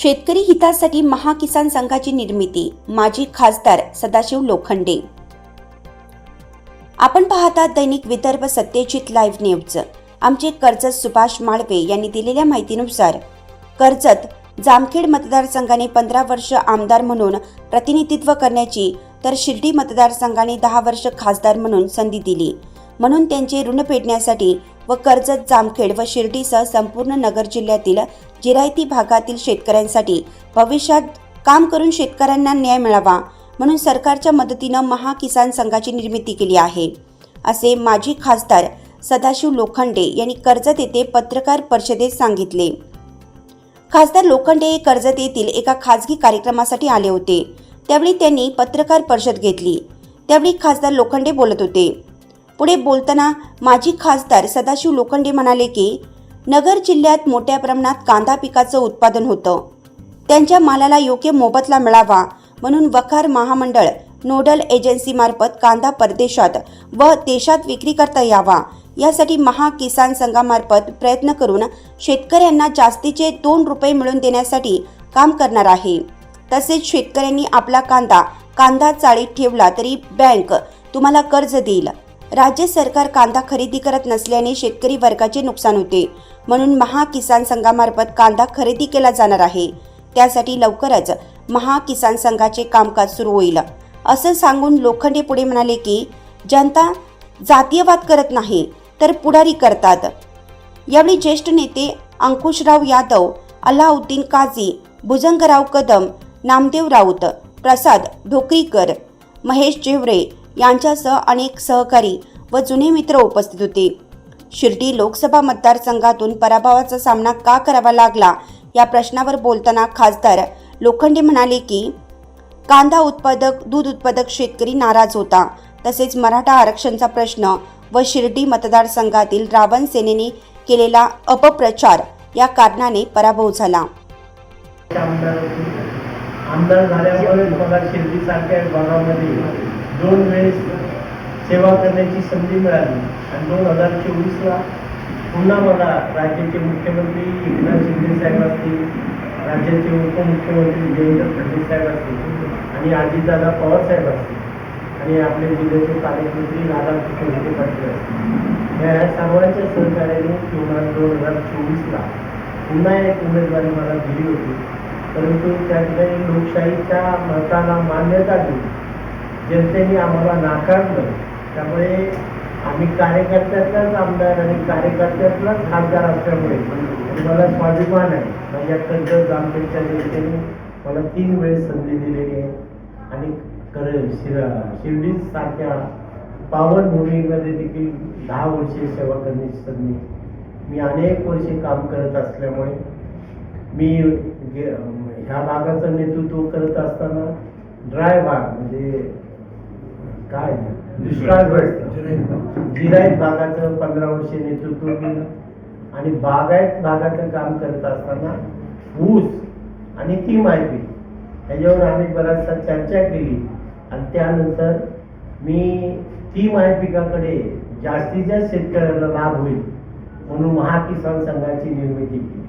शेतकरी हितासाठी महाकिसान संघाची निर्मिती माजी खासदार सदाशिव लोखंडे. आपण पाहता दैनिक विदर्भ सत्यजित लाईव्ह न्यूज. आमचे कर्जत सुभाष माळवे यांनी दिलेल्या माहितीनुसार कर्जत जामखेड मतदारसंघाने पंधरा वर्ष आमदार म्हणून प्रतिनिधित्व करण्याची तर शिर्डी मतदारसंघाने दहा वर्ष खासदार म्हणून संधी दिली. म्हणून त्यांचे ऋण फेडण्यासाठी व कर्जत जामखेड व शिर्डीसह संपूर्ण नगर जिल्ह्यातील जिरायती भागातील शेतकऱ्यांसाठी भविष्यात काम करून शेतकऱ्यांना न्याय मिळावा म्हणून सरकारच्या मदतीनं महाकिसान संघाची निर्मिती केली आहे. असे माजी खासदार सदाशिव लोखंडे यांनी कर्जत येथे पत्रकार परिषदेत सांगितले. खासदार लोखंडे हे कर्जत येथील एका खाजगी कार्यक्रमासाठी आले होते. त्यावेळी त्यांनी पत्रकार परिषद घेतली. त्यावेळी खासदार लोखंडे बोलत होते. पुढे बोलताना माजी खासदार सदाशिव लोखंडे म्हणाले की नगर जिल्ह्यात मोठ्या प्रमाणात कांदा पिकाचं उत्पादन होतं. त्यांच्या मालाला योग्य मोबदला मिळावा म्हणून वखार महामंडळ नोडल एजन्सीमार्फत कांदा परदेशात व देशात विक्री करता यावा. यासाठी महाकिसान संघामार्फत प्रयत्न करून शेतकऱ्यांना जास्तीचे दोन रुपये मिळवून देण्यासाठी काम करणार आहे. तसेच शेतकऱ्यांनी आपला कांदा कांदा चाळीत ठेवला तरी बँक तुम्हाला कर्ज देईल. राज्य सरकार कांदा खरेदी करत नसल्याने शेतकरी वर्गाचे नुकसान होते. म्हणून महाकिसान संघामार्फत कांदा खरेदी केला जाणार आहे. त्यासाठी लवकरच महाकिसान संघाचे कामकाज सुरू होईल. असं सांगून लोखंडे पुढे म्हणाले की जनता जातीयवाद करत नाही तर पुढारी करतात. यावेळी ज्येष्ठ नेते अंकुशराव यादव अल्लाउद्दीन काझी भुजंगराव कदम नामदेव राऊत प्रसाद ढोकरीकर महेश जेवरे यांच्यासह अनेक सहकारी व जुने मित्र उपस्थित होते. शिर्डी लोकसभा मतदारसंघातून पराभवाचा सामना का करावा लागला या प्रश्नावर बोलताना खासदार लोखंडे म्हणाले की कांदा उत्पादक दूध उत्पादक शेतकरी नाराज होता. तसेच मराठा आरक्षणचा प्रश्न व शिर्डी मतदारसंघातील रावण सेनेने केलेला अपप्रचार या कारणाने पराभव झाला. आमदार झाल्यामुळे मला शिर्डीसारख्या भागामध्ये दोन वेळेस सेवा करण्याची संधी मिळाली. आणि दोन हजार चोवीसला पुन्हा मला राज्याचे मुख्यमंत्री एकनाथ शिंदे साहेब असतील राज्याचे उपमुख्यमंत्री देवेंद्र फडणवीस साहेब असतील आणि अजितदादा पवार साहेब असतील आणि आपल्या जिल्ह्याचे पालकमंत्री राधाकृष्ण विखे पाटील असतील. या सर्वांच्या सहकार्याने किमान दोन हजार चोवीसला पुन्हा एक उमेदवारी मला दिली होती. परंतु त्या ठिकाणी लोकशाहीच्या मताला मान्यता देऊन जनतेने आम्हाला नाकारलं त्यामुळे आम्ही कार्यकर्त्यातलाच आमदार आणि कार्यकर्त्यातलाच खासदार असल्यामुळे मला स्वाभिमान आहे. माझ्या कर्ज जामखेडच्या जनतेने मला तीन वेळेस संधी दिलेली आहे. आणि कर शिर शिर्डीसारख्या पावनभूमीमध्ये देखील दहा वर्षे सेवा करण्याची संधी. मी अनेक वर्षे काम करत असल्यामुळे मी गे- ह्या भागाचं नेतृत्व करत असताना ड्राय भाग म्हणजे काय दुष्काळग्रस्त जिरायत भागाचं पंधरा वर्षे नेतृत्व केलं. आणि बागायत भागाचं काम करत असताना ऊस आणि ती माहिती ह्याच्यावर आम्ही बराचसा चर्चा केली. आणि त्यानंतर मी ती पिकाकडे जास्तीत जास्त शेतकऱ्याला लाभ होईल म्हणून महाकिसान संघाची निर्मिती केली.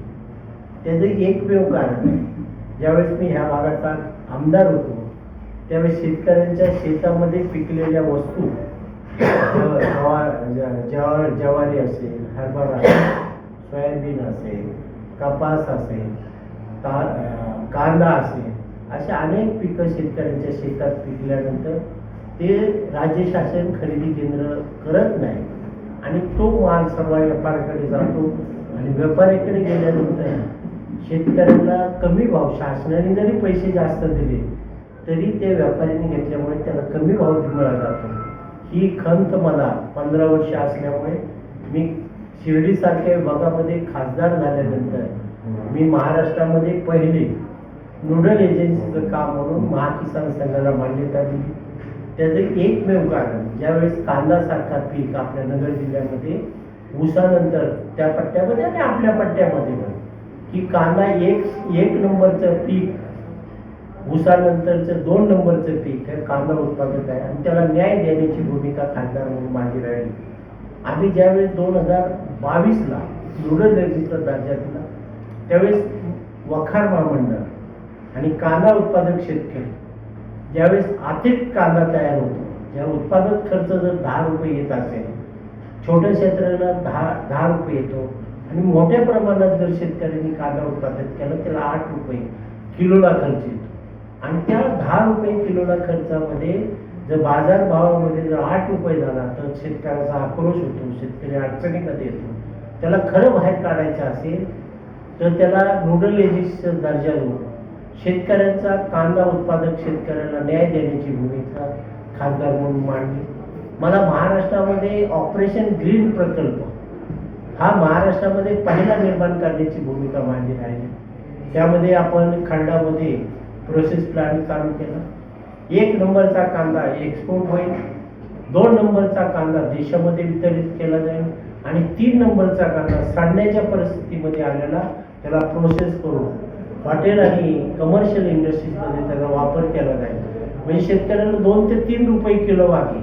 त्याचं एकमेव कारण आहे. ज्यावेळेस मी ह्या भागाचा आमदार होतो त्यावेळेस शेतकऱ्यांच्या शेतामध्ये पिकलेल्या वस्तू जव- जवा- ज्वारी असेल हरभरा असेल सोयाबीन असेल कपास असेल ता कांदा असेल अशा अनेक पिकं शेतकऱ्यांच्या शेतात पिकल्यानंतर ते राज्य शासन खरेदी केंद्र करत नाही. आणि तो माल सर्व व्यापाऱ्याकडे जातो आणि व्यापाऱ्याकडे गेल्यानंतर शेतकऱ्यांना कमी भाव शासनाने जरी पैसे जास्त दिले तरी त्या व्यापाऱ्यांनी घेतल्यामुळे त्याला कमी भाव मिळाला जातो. ही खंत मला पंधरा वर्ष असल्यामुळे मी शिर्डीसारख्या विभागामध्ये खासदार झाल्यानंतर मी महाराष्ट्रामध्ये पहिले नोडल एजन्सीचं काम म्हणून महाकिसान संघाला मान्यता दिली. त्याचं एकमेव कारण ज्यावेळेस कांदासारखा पीक आपल्या नगर जिल्ह्यामध्ये ऊसानंतर त्या पट्ट्यामध्ये आणि आपल्या पट्ट्यामध्ये पण की कांदा एक एक नंबरचं पीक ऊसानंतरचं दोन नंबरचं पीक हे कांदा उत्पादक आहे आणि त्याला न्याय देण्याची भूमिका खासदार म्हणून माझी राहिली. आम्ही ज्यावेळेस दोन हजार बावीसला नोडल रजिस्टर दर्जा दिला त्यावेळेस वखार महामंडळ आणि कांदा उत्पादक शेतकरी ज्यावेळेस आर्थिक कांदा तयार होतो ज्या उत्पादक खर्च जर दहा रुपये येत असेल छोट्या क्षेत्राला दहा दहा रुपये येतो आणि मोठ्या प्रमाणात जर शेतकऱ्यांनी कांदा उत्पादन केलं त्याला आठ रुपये किलोला खर्च येतो. आणि त्या दहा रुपये किलोला खर्चामध्ये जर बाजार भावामध्ये जर आठ रुपये झाला तर शेतकऱ्याचा आक्रोश होतो शेतकरी अडचणीमध्ये येतो. त्याला खरं बाहेर काढायचं असेल तर त्याला नोडल एजन्सीचा दर्जा देऊन शेतकऱ्यांचा कांदा उत्पादक शेतकऱ्यांना न्याय देण्याची भूमिका खासदार म्हणून मांडली. मला महाराष्ट्रामध्ये ऑपरेशन ग्रीन प्रकल्प हा महाराष्ट्रामध्ये पहिला निर्माण करण्याची भूमिका मांडली राहिली. त्यामध्ये आपण खंडामध्ये प्रोसेस प्लांट चालू केला. एक नंबरचा कांदा एक्सपोर्ट होईल दोन नंबरचा कांदा देशामध्ये वितरित केला जाईल आणि तीन नंबरचा कांदा सांडण्याच्या परिस्थितीमध्ये आलेला त्याला प्रोसेस करून हॉटेल आणि कमर्शियल इंडस्ट्रीजमध्ये त्याचा वापर केला जाईल. म्हणजे शेतकऱ्याला दोन ते तीन रुपये किलो वागे.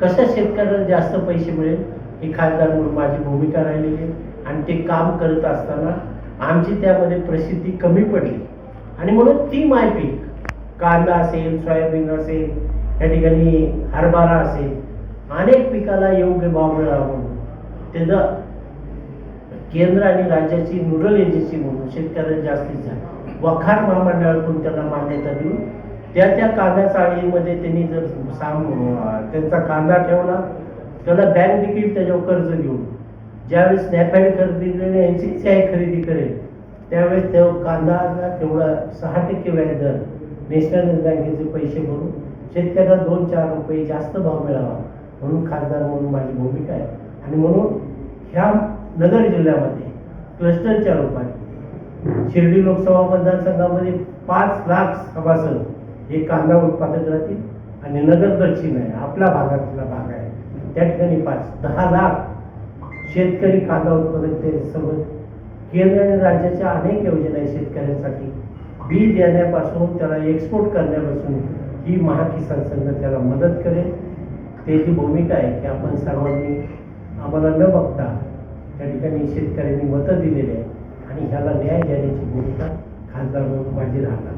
कशा शेतकऱ्याला जास्त पैसे मिळेल? ही खासदार म्हणून माझी भूमिका राहिलेली आहे. आणि ते काम करत असताना आमची त्यामध्ये प्रसिद्धी कमी पडली. आणि म्हणून ती पीक कांदा असेल सोयाबीन असेल या ठिकाणी हरभरा असेल अनेक पिकाला योग्य भाव मिळावा म्हणून. त्याचं केंद्र आणि राज्याची नोडल एजन्सी म्हणून शेतकऱ्यांना जास्तीत जास्त वखार महामंडळाकडून त्यांना मान्यता देऊन त्या त्या कांदा चाळीमध्ये त्यांनी जर साम त्यांचा कांदा ठेवला त्याला बँक देखील त्याच्यावर कर्ज घेऊन ज्यावेळेस नॅफॅड खरेदी करेल एन सी आय खरेदी करेल त्यावेळेस त्या कांदाला तेवढा सहा टक्के व्याज दर नॅशनल बँकेचे पैसे भरून शेतकऱ्याला दोन चार रुपये जास्त भाव मिळावा म्हणून खासदार म्हणून माझी भूमिका आहे. आणि म्हणून ह्या नगर जिल्ह्यामध्ये क्लस्टरच्या रूपाने शिर्डी लोकसभा मतदारसंघामध्ये पाच लाख सभासद हे कांदा उत्पादक राहतील आणि नगर दक्षिण आहे आपल्या भागातला भाग आहे. त्या ठिकाणी पाच दहा लाख शेतकरी कांदा उत्पादक सोबत केंद्र आणि राज्याच्या अनेक योजना आहेत शेतकऱ्यांसाठी. बी देण्यापासून त्याला एक्सपोर्ट करण्यापासून ही महाकिसान संघ त्याला मदत करेल. त्याची भूमिका आहे की आपण सर्वांनी आम्हाला न बघता त्या ठिकाणी शेतकऱ्यांनी मतं दिलेली आहे आणि ह्याला न्याय देण्याची भूमिका खासदार म्हणून माझी राहणार.